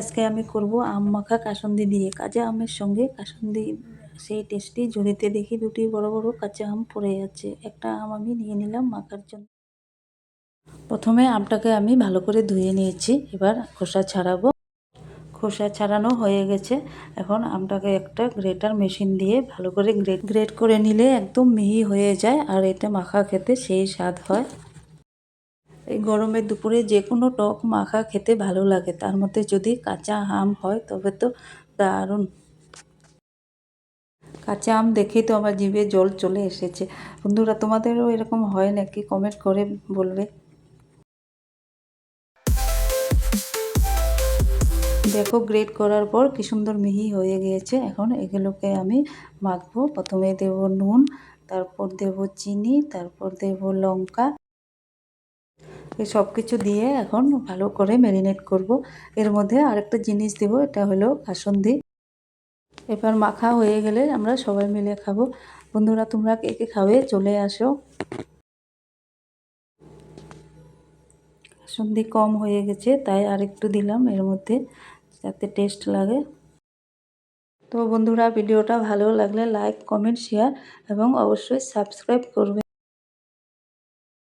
আজকে আমি করব আম মাখা কাসন্দি দিয়ে। কাঁচা আমের সঙ্গে কাসন্দি, সেই টেস্টি ঝুড়িতে দেখি দুটি বড় বড় কাঁচা আম পড়ে যাচ্ছে একটা আম আমি নিয়ে নিলাম মাখার জন্য। প্রথমে আমটাকে আমি ভালো করে ধুয়ে নিয়েছি, এবার খোসা ছাড়াবো। খোসা ছাড়ানো হয়ে গেছে। এখন আমটাকে একটা গ্রেটার মেশিন দিয়ে ভালো করে গ্রেট গ্রেট করে নিলে একদম মিহি হয়ে যায়, আর এটা মাখা খেতে সেই স্বাদ হয়। এই গরমে দুপুরে যে কোনো টক মাখা খেতে ভালো লাগে। তার মধ্যে যদি কাঁচা আম হয়, তবে তো দারুণ। কাঁচা আম দেখেই তো আমার জিভে জল চলে এসেছে। বন্ধুরা, তোমাদেরও এরকম হয় নাকি? কমেন্ট করে বলবে। দেখো, গ্রেট করার পর কি সুন্দর মিহি হয়ে গিয়েছে। এখন এগুলোকে আমি মাখবো। প্রথমে দেব নুন, তারপর দেব চিনি, তারপর দেব লঙ্কা। এই সব কিছু দিয়ে এখন ভালো করে ম্যারিনেট করব। এর মধ্যে আরেকটা জিনিস দেব, এটা হলো কাসন্দি এবার মাখা হয়ে গেলে আমরা সবাই মিলে খাব। বন্ধুরা, তোমরা কে কে খাবে চলে আসো। সন্ধি কম হয়ে গেছে, তাই আরেকটু দিলাম এর মধ্যে, যাতে টেস্ট লাগে। তো বন্ধুরা, ভিডিওটা ভালো লাগলে লাইক, কমেন্ট, শেয়ার এবং অবশ্যই সাবস্ক্রাইব করবে।